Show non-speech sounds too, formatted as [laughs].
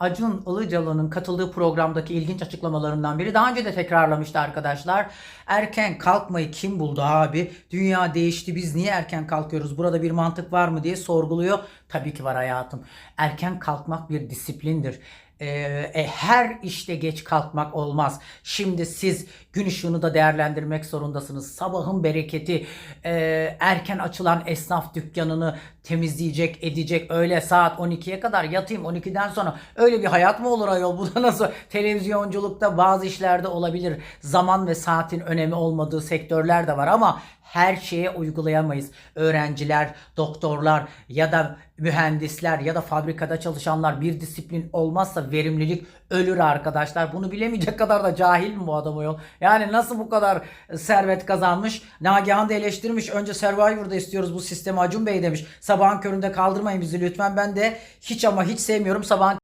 Acun Ilıcalı'nın katıldığı programdaki ilginç açıklamalarından biri. Daha önce de tekrarlamıştı arkadaşlar. Erken kalkmayı kim buldu abi? Dünya değişti biz niye erken kalkıyoruz? Burada bir mantık var mı diye sorguluyor. Tabii ki var hayatım. Erken kalkmak bir disiplindir. Ee, e, her işte geç kalkmak olmaz. Şimdi siz gün ışığını da değerlendirmek zorundasınız. Sabahın bereketi, e, erken açılan esnaf dükkanını temizleyecek, edecek. Öyle saat 12'ye kadar yatayım 12'den sonra öyle bir hayat mı olur ayol? [laughs] Bu da nasıl? Televizyonculukta bazı işlerde olabilir. Zaman ve saatin önemi olmadığı sektörler de var ama her şeye uygulayamayız. Öğrenciler, doktorlar ya da mühendisler ya da fabrikada çalışanlar bir disiplin olmazsa verimlilik ölür arkadaşlar. Bunu bilemeyecek kadar da cahil mi bu adam yol? Yani nasıl bu kadar servet kazanmış? Nagihan da eleştirmiş. Önce Survivor'da istiyoruz bu sistemi Acun Bey demiş. Sabahın köründe kaldırmayın bizi lütfen. Ben de hiç ama hiç sevmiyorum sabahın